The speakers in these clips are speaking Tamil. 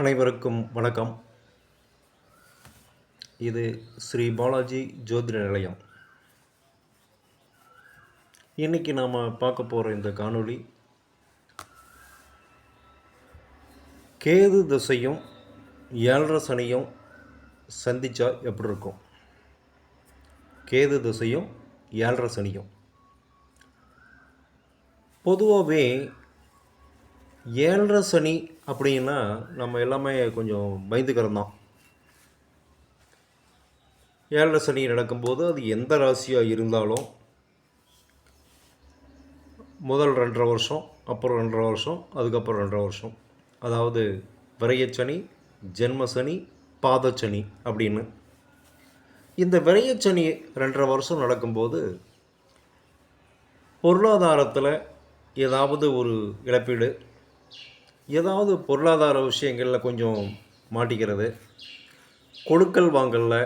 அனைவருக்கும் வணக்கம். இது ஸ்ரீ பாலாஜி ஜோதிட நிலையம் இன்னைக்கு நாம் பார்க்க போகிற இந்த காணொளி கேது திசையும் ஏழரை சனியும் சந்திச்சா எப்படி இருக்கும்? கேது திசையும் ஏழரை சனியும். பொதுவாகவே ஏழரை சனி அப்படின்னா நம்ம எல்லாமே கொஞ்சம் பயந்துக்கிறது தான் ஏழரை சனி நடக்கும்போது அது எந்த ராசியாக இருந்தாலும் முதல் ரெண்டரை வருஷம் அப்புறம் ரெண்டரை வருஷம் அதுக்கப்புறம் ரெண்டரை வருஷம். அதாவது விரையச்சனி ஜென்மசனி பாதச்சனி அப்படின்னு. இந்த விரையச்சனி ரெண்டரை வருஷம் நடக்கும்போது பொருளாதாரத்தில் ஏதாவது ஒரு இழப்பீடு ஏதாவது பொருளாதார விஷயங்களில் கொஞ்சம் மாட்டிக்கிறது. கொடுக்கல் வாங்கலில்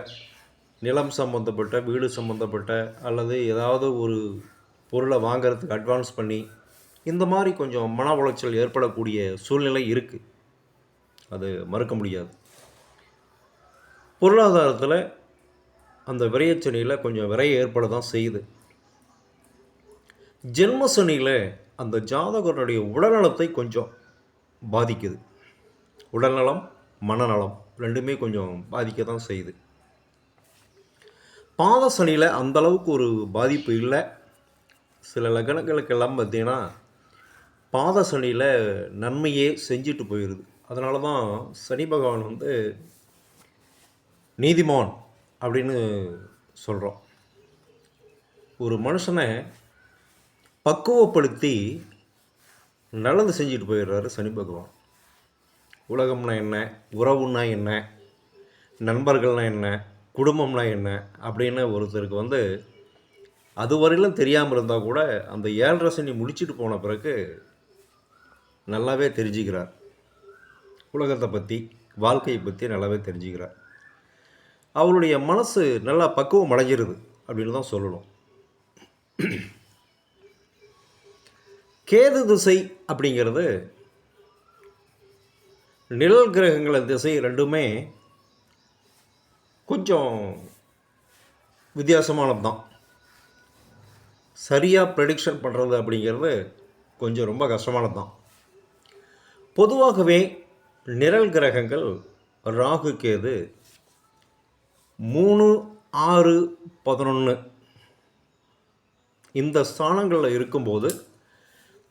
நிலம் சம்மந்தப்பட்ட வீடு சம்மந்தப்பட்ட அல்லது ஏதாவது ஒரு பொருளை வாங்கிறதுக்கு அட்வான்ஸ் பண்ணி இந்த மாதிரி கொஞ்சம் மன உளைச்சல் ஏற்படக்கூடிய சூழ்நிலை இருக்குது அது மறுக்க முடியாது. பொருளாதாரத்தில் அந்த விரையச்சனியில் கொஞ்சம் விரைய ஏற்பட தான் செய்யுது. ஜென்மசனியில் அந்த ஜாதகருடைய உடல்நலத்தை கொஞ்சம் பாதிக்குது. உடல்நலம் மனநலம் ரெண்டுமே கொஞ்சம் பாதிக்க தான் செய்யுது. பாத சனியில் அந்த அளவுக்கு ஒரு பாதிப்பு இல்லை. சில லக்னங்களுக்கெல்லாம் பார்த்தீங்கன்னா பாத சனியில் நன்மையே செஞ்சுட்டு போயிடுது அதனால தான் சனி பகவான் வந்து நீதிமான் அப்படின்னு சொல்கிறோம் ஒரு மனுஷனை பக்குவப்படுத்தி நல்லது செஞ்சுட்டு போயிடுறாரு சனி பகவான். உலகம்னா என்ன? உறவுன்னா என்ன? நண்பர்கள்னா என்ன? குடும்பம்னா என்ன? அப்படின்னு ஒருத்தருக்கு வந்து அதுவரையிலும் தெரியாமல் இருந்தால் கூட அந்த ஏழரை சனி முடிச்சுட்டு போன பிறகு நல்லாவே தெரிஞ்சுக்கிறார். உலகத்தை பற்றி வாழ்க்கையை பற்றி நல்லாவே தெரிஞ்சுக்கிறார். அவருடைய மனசு நல்லா பக்குவம் அடைஞ்சிருது அப்படின்னு தான் சொல்லணும். கேது திசை அப்படிங்கிறது நிழல் கிரகங்களின் திசை ரெண்டுமே கொஞ்சம் வித்தியாசமானது தான் சரியாக ப்ரெடிக்ஷன் பண்ணுறது அப்படிங்கிறது கொஞ்சம் ரொம்ப கஷ்டமானது தான் பொதுவாகவே நிழல் கிரகங்கள் ராகு கேது மூணு ஆறு பதினொன்று இந்த ஸ்தானங்களில் இருக்கும்போது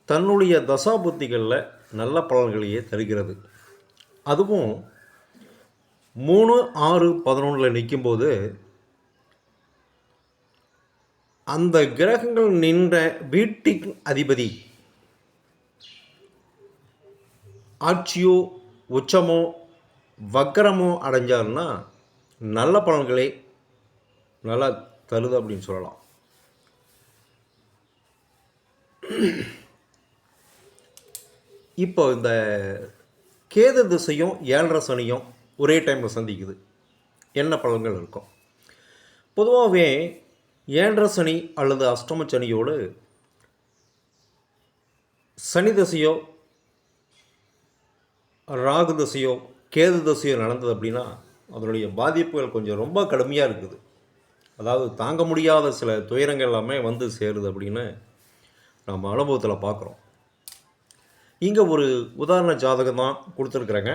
தன்னுடைய தசாபுத்திகளில் நல்ல பலன்களையே தருகிறது. அதுவும் மூணு ஆறு பதினொன்றில் நிற்கும்போது அந்த கிரகங்கள் நின்ற வீட்டின் அதிபதி ஆட்சியோ உச்சமோ வக்கரமோ அடைஞ்சாருன்னா நல்ல பலன்களே நல்லா தருது அப்படின்னு சொல்லலாம். இப்போ இந்த கேது திசையும் ஏழரை சனியும் ஒரே டைமில் சந்திக்குது. என்ன பலன்கள் இருக்கும்? பொதுவாகவே ஏழரை சனி அல்லது அஷ்டம சனியோடு சனி திசையோ ராகு திசையோ கேது திசையோ நடந்தது அப்படின்னா அதனுடைய பாதிப்புகள் கொஞ்சம் ரொம்ப கடுமையாக இருக்குது. அதாவது தாங்க முடியாத சில துயரங்கள் எல்லாமே வந்து சேருது அப்படின்னு நம்ம அனுபவத்தில் பார்க்குறோம் இங்கே ஒரு உதாரண ஜாதகம் தான் கொடுத்துருக்குறேங்க.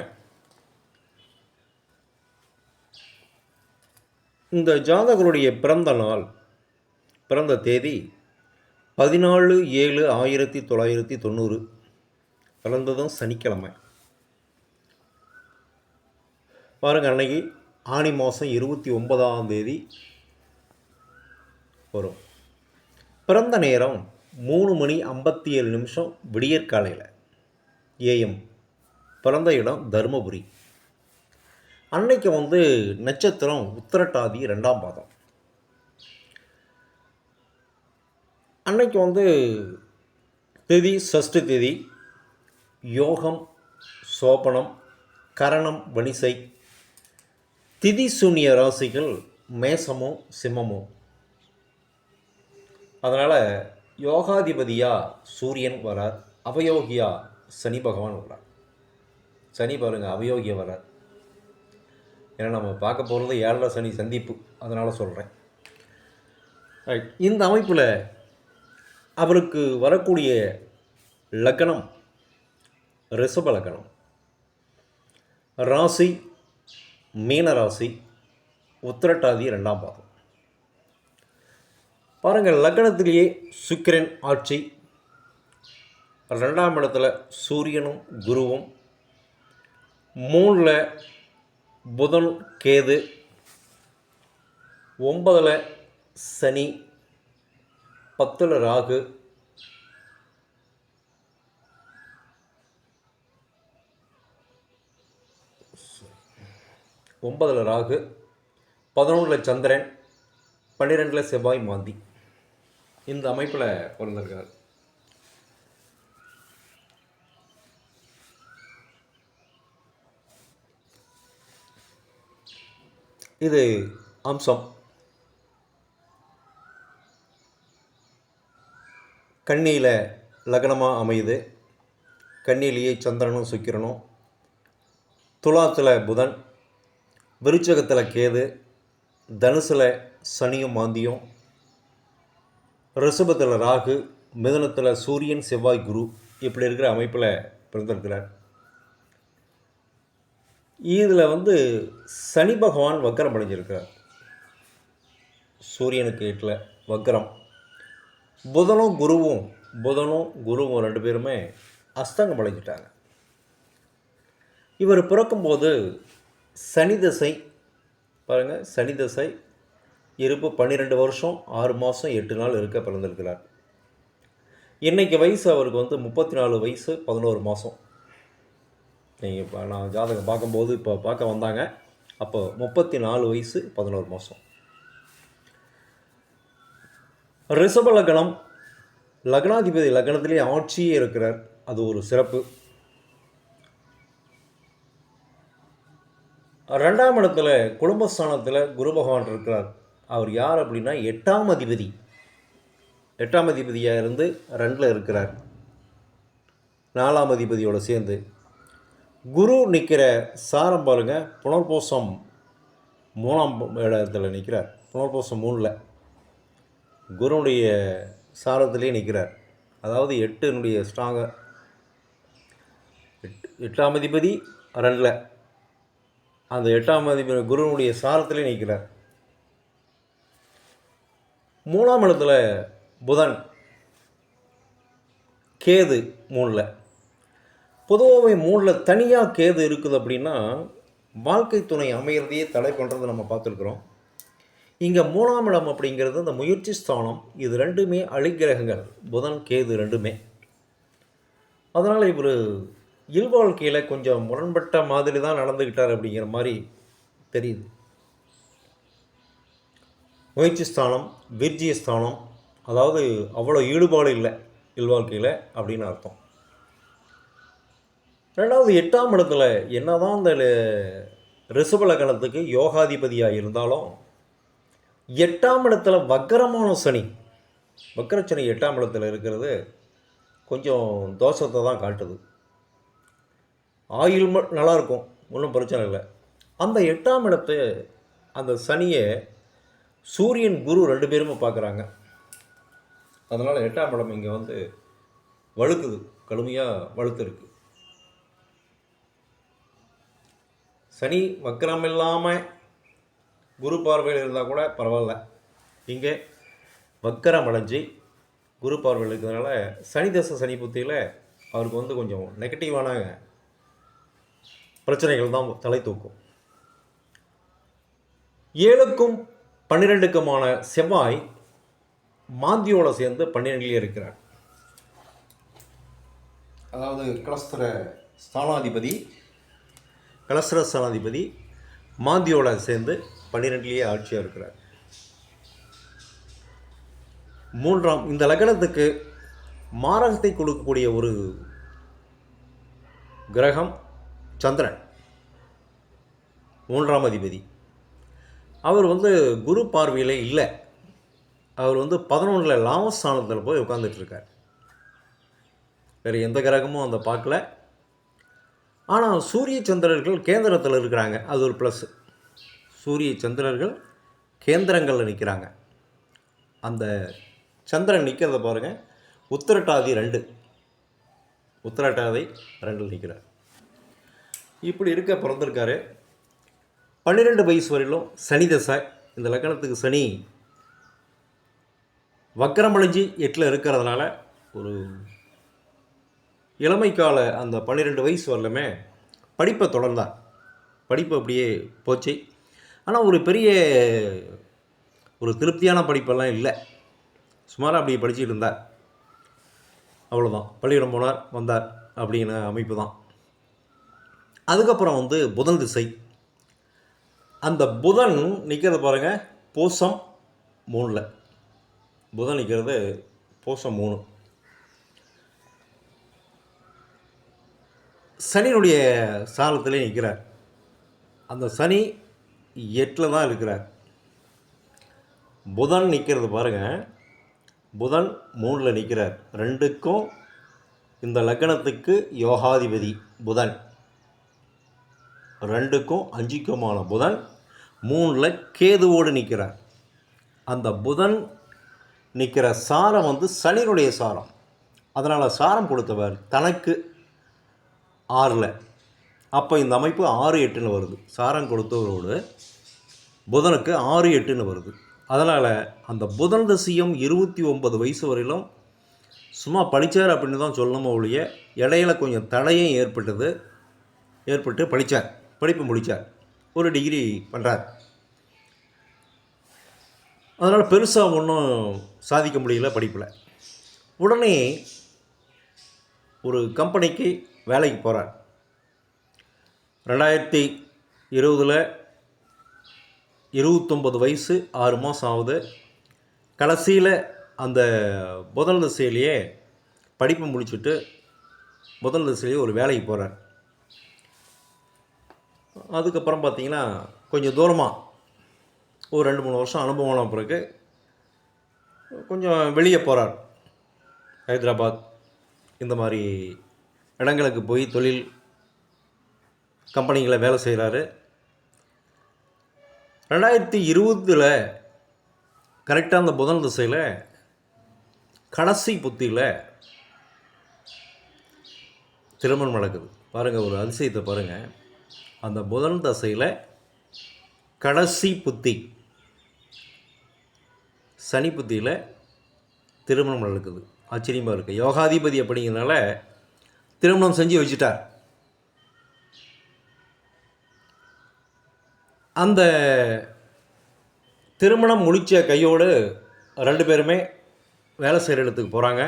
இந்த ஜாதகருடைய பிறந்த நாள் பிறந்த தேதி பதினாலு ஏழு ஆயிரத்தி தொள்ளாயிரத்தி தொண்ணூறு. பிறந்ததும் சனிக்கிழமை. பாருங்கள் அன்னைக்கு ஆணி மாதம் இருபத்தி ஒன்பதாம் தேதி வரும். பிறந்த நேரம் மூணு மணி ஐம்பத்தி ஏழு நிமிஷம் விடியற்காலையில். ஏஎம் பிறந்த இடம் தருமபுரி. அன்னைக்கு வந்து நட்சத்திரம் உத்திரட்டாதி ரெண்டாம் பாதம். அன்னைக்கு வந்து திதி சஷ்டி திதி யோகம் சோபனம் கரணம் வணிசை திதி சூன்ய ராசிகள் மேசமோ சிம்மமோ. அதனால் யோகாதிபதியாக சூரியன் வரார் அவயோகியா சனி பகவான் வர்றார் சனி பாருங்கள் அவயோகிய வர்றார் ஏன்னா நம்ம பார்க்க போகிறது ஏழரை சனி சந்திப்பு. அதனால் சொல்கிறேன் ரைட் இந்த அமைப்பில் அவருக்கு வரக்கூடிய லக்கணம் ரிஷப லக்கணம். ராசி மீன ராசி உத்திரட்டாதி ரெண்டாம் பாதம். பாருங்கள் லக்கணத்திலேயே சுக்கிரன் ஆட்சி ரெண்டாம் இடத்துல சூரியனும் குருவும். மூணில் புதன் கேது. ஒன்பதில் சனி. பத்தில் ராகு. ஒன்பதில் ராகு. பதினொன்றில் சந்திரன். பன்னிரெண்டில் செவ்வாய் மாந்தி. இந்த அமைப்பில் பிறந்திருக்கார். இது அம்சம். கண்ணியில் லக்னமாக அமையுது. கண்ணிலேயே சந்திரனும் சுக்கிரனும். துலாத்தில் புதன். விருச்சகத்தில் கேது. தனுசில் சனியும் மாந்தியும். ரிஷபத்தில் ராகு. மிதுனத்தில் சூரியன் செவ்வாய் குரு. இப்படி இருக்கிற அமைப்பில் பிறந்திருக்கிறார். இதில் வந்து சனி பகவான் வக்கரம் அடைஞ்சிருக்கிறார். சூரியனுக்கு எட்டில் வக்கரம் புதனும் குருவும் புதனும் குருவும் ரெண்டு பேருமே அஸ்தங்கம் அடைஞ்சிட்டாங்க. இவர் பிறக்கும்போது சனி தசை பாருங்கள் சனி தசை இருப்பு பன்னிரெண்டு வருஷம் ஆறு மாதம் எட்டு நாள் இருக்க பிறந்திருக்கிறார். இன்றைக்கு வயசு அவருக்கு வந்து முப்பத்தி நாலு வயசு பதினோரு மாதம் நீங்கள் இப்போ நான் ஜாதகம் பார்க்கும்போது இப்போ பார்க்க வந்தாங்க. அப்போ முப்பத்தி நாலு வயசு பதினோரு மாதம் ரிஷப லக்னம் லக்னாதிபதி லக்னத்திலே ஆட்சியே இருக்கிறார். அது ஒரு சிறப்பு. ரெண்டாம் இடத்துல குடும்பஸ்தானத்தில் குரு பகவான் இருக்கிறார். அவர் யார் அப்படின்னா எட்டாம் அதிபதி. எட்டாம் அதிபதியாக இருந்து ரெண்டில் இருக்கிறார். நாலாம் அதிபதியோடு சேர்ந்து குரு நிற்கிற சாரம் பாருங்கள் புனர்பூசம் மூணாம் இடத்துல நிற்கிறார் புனர்பூசம் மூணில் குருனுடைய சாரத்திலே நிற்கிறார் அதாவது எட்டுனுடைய ஸ்ட்ராங்க எட் எட்டாம் அதிபதி ரெண்டில். அந்த எட்டாம் அதிபதி குருனுடைய சாரத்திலே நிற்கிறார் மூணாம் இடத்துல புதன் கேது மூணில். பொதுவாகவே மூணில் தனியாக கேது இருக்குது அப்படின்னா வாழ்க்கை துணை அமைகிறதையே தடை பண்ணுறது நம்ம பார்த்துருக்குறோம். இங்கே மூணாம் இடம் அப்படிங்கிறது இந்த முயற்சி ஸ்தானம். இது ரெண்டுமே அழிக்கிரகங்கள். புதன் கேது ரெண்டுமே. அதனால் இவர் இல்வாழ்க்கையில் கொஞ்சம் முரண்பட்ட மாதிரி தான் நடந்துக்கிட்டார் அப்படிங்கிற மாதிரி தெரியுது. முயற்சி ஸ்தானம் விர்ஜிய ஸ்தானம் அதாவது அவ்வளோ ஈடுபாடு இல்லை இல்வாழ்க்கையில் அப்படின்னு அர்த்தம். ரெண்டாவது எட்டாம் இடத்துல என்னதான் அந்த ரிஷப லக்னத்துக்கு யோகாதிபதியாக இருந்தாலும் எட்டாம் இடத்துல வக்கரமான சனி வக்கரச்சனி எட்டாம் இடத்துல இருக்கிறது கொஞ்சம் தோஷத்தை தான் காட்டுது. ஆயுள் நல்லாயிருக்கும் ஒன்றும் பிரச்சனை இல்லை. அந்த எட்டாம் இடத்து அந்த சனியை சூரியன் குரு ரெண்டு பேருமே பார்க்குறாங்க. அதனால் எட்டாம் இடம் இங்கே வந்து வழுக்குது கடுமையாக வழுத்துருக்கு. சனி வக்கரம் இல்லாமல் குரு பார்வையில் இருந்தால் கூட பரவாயில்ல. இங்கே வக்கரம் அடைஞ்சு குரு பார்வையில் இருக்கிறதுனால சனி தசை சனி புத்தியில் அவருக்கு வந்து கொஞ்சம் நெகட்டிவான பிரச்சனைகள் தான் தலை தூக்கும். ஏழுக்கும் பன்னிரெண்டுக்குமான செவ்வாய் மாந்தியோட சேர்ந்து பன்னிரெண்டிலே இருக்கிறார். அதாவது கலஸ்திர ஸ்தானாதிபதி கலசர சனாதிபதி மாந்தியோட சேர்ந்து பன்னிரெண்டிலேயே ஆட்சியாக இருக்கிறார். மூன்றாம் இந்த லக்னத்துக்கு மாரகத்தை கொடுக்கக்கூடிய ஒரு கிரகம் சந்திரன் மூன்றாம் அதிபதி. அவர் வந்து குரு பார்வையில் இல்லை. அவர் வந்து பதினொன்றில் லாமஸ்தானத்தில் போய் உட்காந்துட்டு இருக்கார். வேறு எந்த கிரகமும் அந்த பார்க்கல. ஆனால் சூரிய சந்திரர்கள் கேந்திரத்தில் இருக்கிறாங்க. அது ஒரு ப்ளஸ் சூரிய சந்திரர்கள் கேந்திரங்களில் நிற்கிறாங்க அந்த சந்திரன் நிற்கிறத பாருங்கள் உத்திரட்டாதி ரெண்டு. உத்திரட்டாதி ரெண்டில் நிற்கிறார் இப்படி இருக்க பிறந்திருக்காரு. பன்னிரெண்டு வயசு வரையிலும் சனி தசை. இந்த லக்கணத்துக்கு சனி வக்கரமடைஞ்சி எட்டில் இருக்கிறதுனால ஒரு இளமை கால அந்த பன்னிரெண்டு வயசு வரலுமே படிப்பை தொடர்ந்தார் படிப்பு அப்படியே போச்சு. ஆனால் ஒரு பெரிய ஒரு திருப்தியான படிப்பெல்லாம் இல்லை. சுமாராக அப்படி படிச்சுட்டு இருந்தார். அவ்வளோதான் பள்ளியிடம் போனார் வந்தார் அப்படிங்கிற அமைப்பு தான். அதுக்கப்புறம் வந்து புதன் திசை. அந்த புதன் நிற்கிறது பாருங்கள் பூசம் மூணில். புதன் நிற்கிறது பூசம் மூணு. சனியினுடைய சாலத்திலே நிற்கிறார். அந்த சனி எட்டில் தான் இருக்கிறார். புதன் நிற்கிறது பாருங்கள் புதன் மூணில் நிற்கிறார் ரெண்டுக்கும் இந்த லக்னத்துக்கு யோகாதிபதி புதன். ரெண்டுக்கும் அஞ்சுக்குமான புதன் மூணில் கேதுவோடு நிற்கிறார் அந்த புதன் நிற்கிற சாரம் வந்து சனியினுடைய சாரம். அதனால் சாரம் கொடுத்தவர் தனக்கு ஆறில். அப்போ இந்த அமைப்பு ஆறு எட்டுன்னு வருது. சாரம் கொடுத்தவரோடு புதனுக்கு ஆறு எட்டுன்னு வருது. அதனால் அந்த புதன் தசியம் இருபத்தி ஒன்பது வயசு வரையிலும் சும்மா படித்தார் அப்படின்னு தான் சொல்லணுமோ ஒழிய இடையில கொஞ்சம் தடையும் ஏற்பட்டது. ஏற்பட்டு படித்தார் படிப்பு முடித்தார் ஒரு டிகிரி பண்ணுறார் அதனால் பெருசாக ஒன்றும் சாதிக்க முடியல படிப்பில். உடனே ஒரு கம்பெனிக்கு வேலைக்கு போகிறார் ரெண்டாயிரத்தி இருபதில் இருபத்தொம்பது வயசு ஆறு மாதம் ஆகுது. கடைசியில் அந்த முதல் திசையிலேயே படிப்பு முடிச்சுட்டு முதல் திசையிலேயே ஒரு வேலைக்கு போகிறார் அதுக்கப்புறம் பார்த்திங்கன்னா கொஞ்சம் தூரமாக ஒரு ரெண்டு மூணு வருஷம் அனுபவம் ஆன பிறகு கொஞ்சம் வெளியே போகிறார் ஹைதராபாத். இந்த மாதிரி இடங்களுக்கு போய் தொழில் கம்பெனிகளை வேலை செய்கிறாரு. ரெண்டாயிரத்தி இருபதில் கரெக்டாக அந்த புதன் திசையில் கடைசி புத்தியில் திருமணம் நடக்குது. பாருங்கள் ஒரு அதிசயத்தை பாருங்கள் அந்த புதன் தசையில் கடைசி புத்தி சனி புத்தியில் திருமணம் நடக்குது. ஆச்சரியமாக இருக்குது யோகாதிபதி அப்படிங்கிறனால திருமணம் செஞ்சு வச்சுட்டார். அந்த திருமணம் முடித்த கையோடு ரெண்டு பேருமே வேலை செய்கிற இடத்துக்கு போகிறாங்க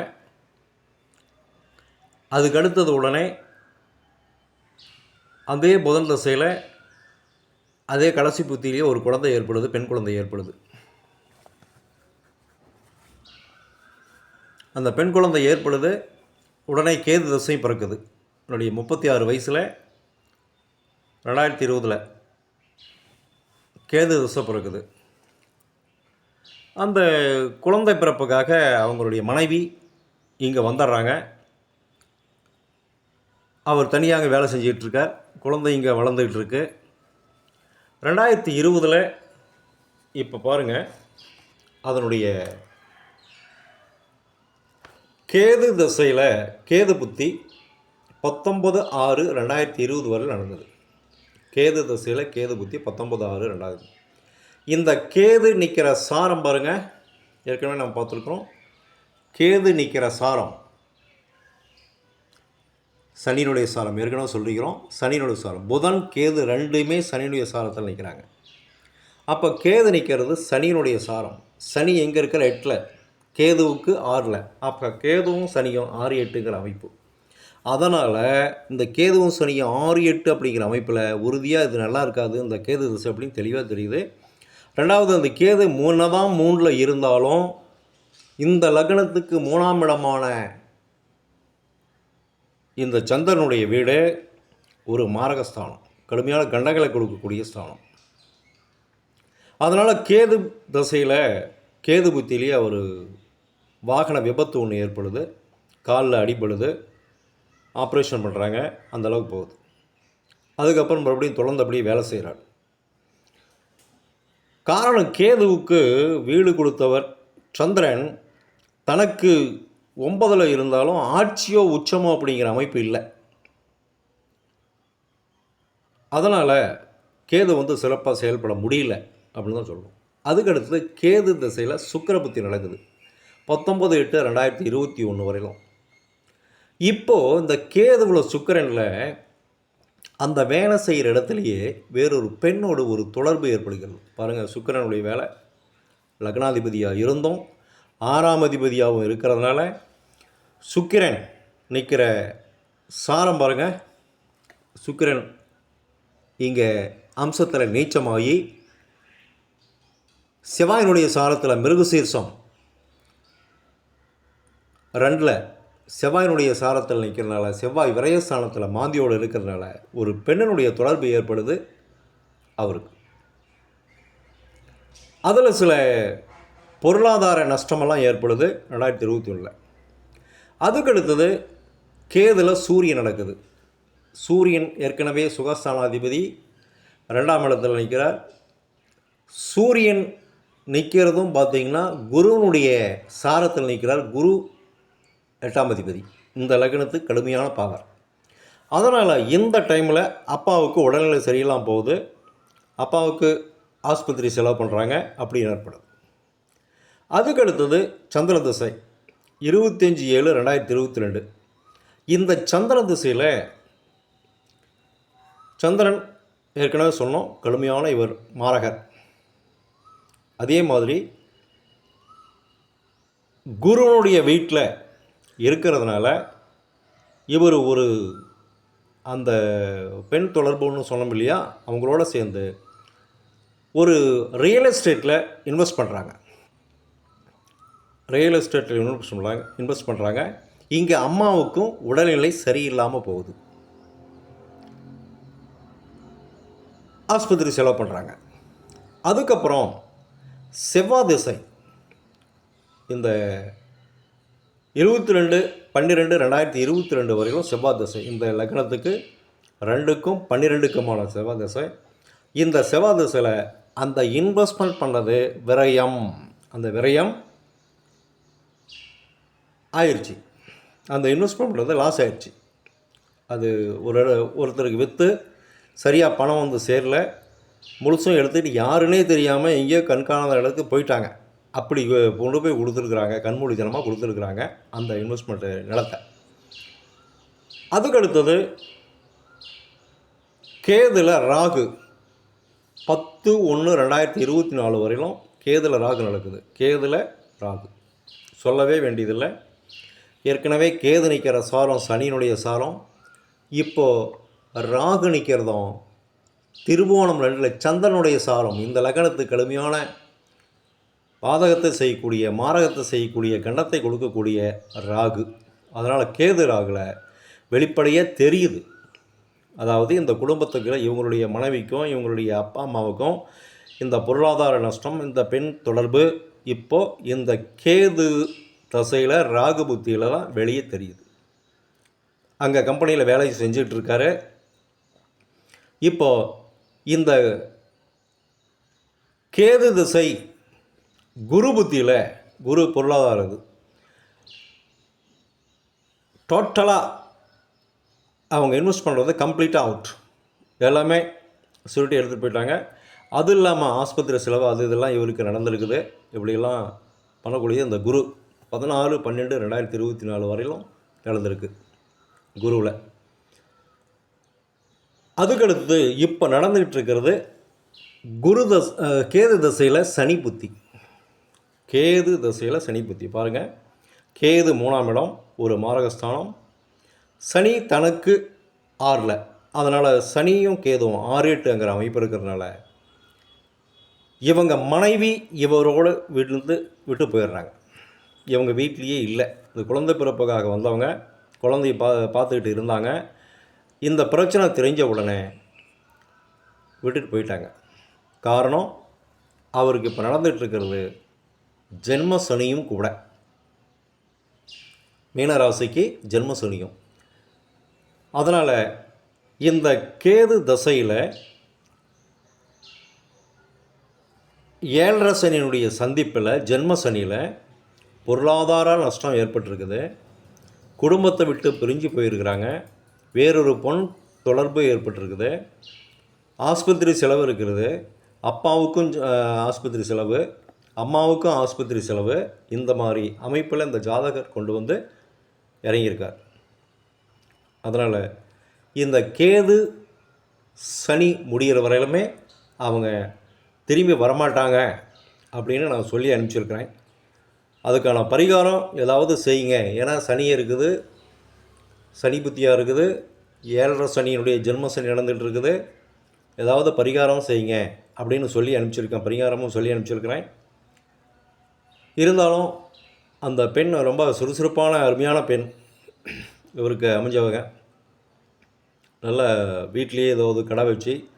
அதுக்கு அடுத்தது உடனே அதே புதன் தசையில் அதே கடைசி புத்தியிலேயே ஒரு குழந்தை ஏற்படுது பெண் குழந்தை ஏற்படுது. அந்த பெண் குழந்தை ஏற்படுது உடனே கேது தசையும் பிறக்குது. என்னுடைய முப்பத்தி ஆறு வயசில் ரெண்டாயிரத்தி இருபதில் கேது தசை பிறக்குது. அந்த குழந்தை பிறப்புக்காக அவங்களுடைய மனைவி இங்கே வந்துடுறாங்க அவர் தனியாக வேலை செஞ்சிகிட்ருக்கார். குழந்தை இங்கே வளர்ந்துக்கிட்டு இருக்கு ரெண்டாயிரத்தி இருபதில் இப்போ பாருங்கள் அதனுடைய கேது திசையில் கேது புத்தி பத்தொம்பது ஆறு ரெண்டாயிரத்தி இருபது வரை நடந்தது. கேது திசையில் கேது புத்தி பத்தொம்பது ஆறு ரெண்டாயிரத்தி இந்த கேது நிற்கிற சாரம் பாருங்கள் ஏற்கனவே நம்ம பார்த்துருக்குறோம். கேது நிற்கிற சாரம். சனியினுடைய சாரம். ஏற்கனவே சொல்லிக்கிறோம் சனியினுடைய சாரம். புதன் கேது ரெண்டுமே சனியினுடைய சாரத்தில் நிற்கிறாங்க அப்போ கேது நிற்கிறது சனியினுடைய சாரம். சனி எங்கே இருக்கிற எட்டில். கேதுவுக்கு ஆறில். அப்போ கேதுவும் சனியும் ஆறு எட்டுங்கிற அமைப்பு. அதனால் இந்த கேதுவும் சனியும் ஆறு எட்டு அப்படிங்கிற அமைப்பில் உறுதியாக இது நல்லா இருக்காது. இந்த கேது திசை அப்படின்னு தெளிவாக தெரியுது. ரெண்டாவது அந்த கேது மூணதான் மூணில் இருந்தாலும் இந்த லக்னத்துக்கு மூணாம் இடமான இந்த சந்திரனுடைய வீடு ஒரு மாரகஸ்தானம். கடுமையான கண்டங்களை கொடுக்கக்கூடிய ஸ்தானம். அதனால் கேது தசையில் கேது புத்திலேயே அவர் வாகன விபத்து ஒன்று ஏற்படுது. காலில் அடிபடுது. ஆப்ரேஷன் பண்ணுறாங்க அந்த அளவுக்கு போகுது. அதுக்கப்புறம் மறுபடியும் தொடர்ந்தபடி வேலை செய்கிறார் காரணம் கேதுவுக்கு வீடு கொடுத்தவர் சந்திரன். தனக்கு ஒன்பதில் இருந்தாலும் ஆட்சியோ உச்சமோ அப்படிங்கிற அமைப்பு இல்லை. அதனால் கேது வந்து சிறப்பாக செயல்பட முடியல அப்படின்னு தான் சொல்லணும் அதுக்கு அடுத்தது கேது திசையில் சுக்கரபுத்தி நடக்குது. பத்தொம்பது எட்டு ரெண்டாயிரத்தி இருபத்தி ஒன்று வரையிலும். இப்போது இந்த கேதுவில் சுக்கிரனில் அந்த வேலை செய்கிற இடத்துலையே வேறொரு பெண்ணோடு ஒரு தொடர்பு ஏற்படுகிறது. பாருங்கள் சுக்கிரனுடைய வேலை. லக்னாதிபதியாக இருந்தோம் ஆறாம் அதிபதியாகவும் இருக்கிறதுனால சுக்கிரன் நிற்கிற சாரம் பாருங்கள் சுக்கிரன் இங்கே அம்சத்தில் நீச்சமாகி செவ்வாயினுடைய சாரத்தில் மிருகசீர்ஷம் ரெண்டில் செவ்வாயினுடைய சாரத்தில் நிற்கிறனால செவ்வாய் விரயஸ்தானத்தில் மாந்தியோடு இருக்கிறதுனால ஒரு பெண்ணினுடைய தொடர்பு ஏற்படுது அவருக்கு. அதில் சில பொருளாதார நஷ்டமெல்லாம் ஏற்படுது ரெண்டாயிரத்தி இருபத்தி ஒன்றில். அதுக்கடுத்தது கேதில் சூரியன் நடக்குது. சூரியன் ஏற்கனவே சுகஸ்தானாதிபதி ரெண்டாம் இடத்தில் நிற்கிறார். சூரியன் நிற்கிறதும் பார்த்திங்கன்னா குருவனுடைய சாரத்தில் நிற்கிறார். குரு எட்டாம் அதிபதி. இந்த லக்னத்துக்கு கடுமையான பவர் அதனால் இந்த டைமில் அப்பாவுக்கு உடல்நிலை சரியில்லாமல் போகுது. அப்பாவுக்கு ஆஸ்பத்திரி செலவு பண்ணுறாங்க அப்படின்னு ஏற்படுது. அதுக்கு அடுத்தது சந்திர திசை. இருபத்தஞ்சி ஏழு ரெண்டாயிரத்தி இருபத்தி ரெண்டு. இந்த சந்திர திசையில் சந்திரன் ஏற்கனவே சொன்னோம் கடுமையான இவர் மாரகர். அதே மாதிரி குருவனுடைய வீட்டில் இருக்கிறதுனால இவர் ஒரு அந்த பெண் தொடர்புன்னு சொன்னோம் இல்லையா அவங்களோட சேர்ந்து ஒரு ரியல் எஸ்டேட்டில் இன்வெஸ்ட் பண்ணுறாங்க ரியல் எஸ்டேட்டில் இன்வெஸ்ட் பண்ணுறாங்க இன்வெஸ்ட் பண்ணுறாங்க இங்கே அம்மாவுக்கும் உடல்நிலை சரியில்லாமல் போகுது. ஆஸ்பத்திரி செலவு பண்ணுறாங்க அதுக்கப்புறம் செவ்வாய் திசை இந்த இருபத்தி ரெண்டு பன்னிரெண்டு ரெண்டாயிரத்தி இருபத்தி ரெண்டு வரையிலும் செவ்வாய் தசை. இந்த லக்னத்துக்கு ரெண்டுக்கும் பன்னிரெண்டுக்குமான செவ்வாய் தசை. இந்த செவ்வாய் தசையில் அந்த இன்வெஸ்ட்மெண்ட் பண்ணது விரயம். அந்த விரயம் ஆயிடுச்சு அந்த இன்வெஸ்ட்மெண்ட் பண்ணுறது லாஸ் ஆயிடுச்சு அது ஒரு ஒருத்தருக்கு விற்று சரியாக பணம் வந்து சேரல. முழுசும் எடுத்துகிட்டு யாருன்னே தெரியாமல் எங்கேயோ கண்காணாத இடத்துக்கு போயிட்டாங்க. அப்படி கொண்டு போய் கொடுத்துருக்குறாங்க கண்மூடித்தனமாக கொடுத்துருக்குறாங்க அந்த இன்வெஸ்ட்மெண்ட்டு நிலத்தை. அதுக்கடுத்தது கேதில் கேதுல ராகு. பத்து ஒன்று ரெண்டாயிரத்தி இருபத்தி நாலு வரையிலும் கேதில் ராகு நடக்குது. கேதில் ராகு. சொல்லவே வேண்டியதில்லை. ஏற்கனவே கேது நிற்கிற சாரம் சனியினுடைய சாரம். இப்போது ராகு நிற்கிறதும் திருவோணம் ரெண்டில் சந்திரனுடைய சாரம். இந்த லக்னத்துக்கு கடுமையான பாதகத்தை செய்யக்கூடிய மாரகத்தை செய்யக்கூடிய கண்டத்தை கொடுக்கக்கூடிய ராகு. அதனால் கேது ராகுல வெளிப்படையாக தெரியுது. அதாவது இந்த குடும்பத்துக்கு இவங்களுடைய மனைவிக்கும் இவங்களுடைய அப்பா அம்மாவுக்கும் இந்த பொருளாதார நஷ்டம் இந்த பெண் தொடர்பு இப்போ இந்த கேது தசையில் ராகு புத்தியில் தான் வெளியே தெரியுது. அங்கே கம்பெனியில் வேலை செஞ்சுட்டு இருக்காரு இந்த கேது திசை குரு புத்தியில் குரு பொருளாதாரம் இது டோட்டலாக அவங்க இன்வெஸ்ட் பண்ணுறது கம்ப்ளீட்டாக அவுட் எல்லாமே சுருட்டி எடுத்துகிட்டு போயிட்டாங்க. அது இல்லாமல் ஆஸ்பத்திரி செலவு அது இதெல்லாம் இவருக்கு நடந்திருக்குது. இப்படியெல்லாம் பண்ணக்கூடிய இந்த குரு பதினாறு பன்னெண்டு ரெண்டாயிரத்தி இருபத்தி நாலு வரையிலும் நடந்திருக்கு குருவில். அதுக்கடுத்து இப்போ நடந்துக்கிட்டு இருக்கிறது குரு தஸ் கேது தசையில் சனி புத்தி. கேது தசையில் சனி புத்தி. பாருங்கள் கேது மூணாம் இடம் ஒரு மாரகஸ்தானம். சனி தனக்கு ஆறில். அதனால் சனியும் கேதுவும் ஆறு எட்டுங்கிற அமைப்பு இருக்கிறதுனால இவங்க மனைவி இவரோடு வீட்டிலேருந்து விட்டு போயிடுறாங்க. இவங்க வீட்லேயே இல்லை. இந்த குழந்தை பிறப்புக்காக வந்தவங்க. குழந்தைய பா பார்த்துக்கிட்டு இருந்தாங்க. இந்த பிரச்சனை தெரிஞ்ச உடனே விட்டுட்டு போயிட்டாங்க. காரணம் அவருக்கு இப்போ நடந்துகிட்ருக்கிறது ஜென்ம சனியும் கூட. மீனராசிக்கு ஜென்ம சனியும் அதனால் இந்த கேது தசையில் ஏழரை சனியினுடைய சந்திப்பில் ஜென்ம சனியில் பொருளாதார நஷ்டம் ஏற்பட்டிருக்குது. குடும்பத்தை விட்டு பிரிஞ்சு போயிருக்கிறாங்க. வேறொரு பொன் தொடர்பு ஏற்பட்டிருக்குது. ஆஸ்பத்திரி செலவு இருக்கிறது. அப்பாவுக்கும் ஆஸ்பத்திரி செலவு. அம்மாவுக்கும் ஆஸ்பத்திரி செலவு. இந்த மாதிரி அமைப்பில் இந்த ஜாதகர் கொண்டு வந்து இறங்கியிருக்கார். அதனால் இந்த கேது சனி முடிகிற வரையிலுமே அவங்க திரும்பி வரமாட்டாங்க அப்படின்னு நான் சொல்லி அனுப்பிச்சிருக்கிறேன். அதுக்கான பரிகாரம் ஏதாவது செய்யுங்க. ஏன்னா சனி இருக்குது சனி புத்தியாக இருக்குது ஏழரை சனியினுடைய ஜென்ம சனி நடந்துகிட்டு இருக்குது. ஏதாவது பரிகாரம் செய்யுங்க அப்படின்னு சொல்லி அனுப்பிச்சிருக்கேன். பரிகாரமும் சொல்லி அனுப்பிச்சிருக்கிறேன். இருந்தாலும் அந்த பெண் ரொம்ப சுறுசுறுப்பான அருமையான பெண். இவருக்கு அமைஞ்சவங்க நல்ல வீட்லேயே ஏதாவது கடை வச்சு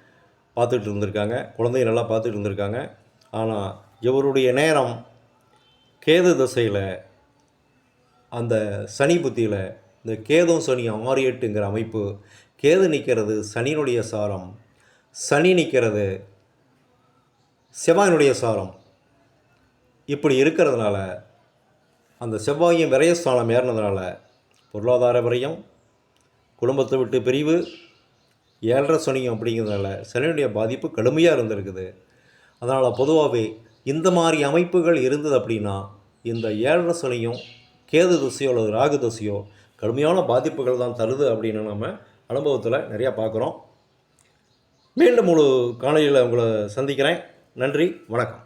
பார்த்துட்டு இருந்திருக்காங்க. குழந்தைய நல்லா பார்த்துட்டு இருந்திருக்காங்க. ஆனால் இவருடைய நேரம் கேது திசையில் அந்த சனி புத்தியில் இந்த கேதும் சனி ஆறு எட்டுங்கிற அமைப்பு. கேது நிற்கிறது சனியினுடைய சாரம் சனி நிற்கிறது செவ்வாயினுடைய சாரம். இப்படி இருக்கிறதுனால அந்த செவ்வாயும் விரயஸ்தானம் ஏறினதுனால பொருளாதார விரயம் குடும்பத்தை விட்டு பிரிவு ஏழரை சனியும் அப்படிங்கிறதுனால சனியுடைய பாதிப்பு கடுமையாக இருந்திருக்குது. அதனால் பொதுவாகவே இந்த மாதிரி அமைப்புகள் இருந்தது அப்படின்னா இந்த ஏழரை சனியும் கேது தசையோ அல்லது ராகு தசையோ கடுமையான பாதிப்புகள் தான் தருது அப்படின்னு நம்ம அனுபவத்தில் நிறையா பார்க்குறோம். மீண்டும் ஒரு காணொலியில் உங்களை சந்திக்கிறேன். நன்றி வணக்கம்.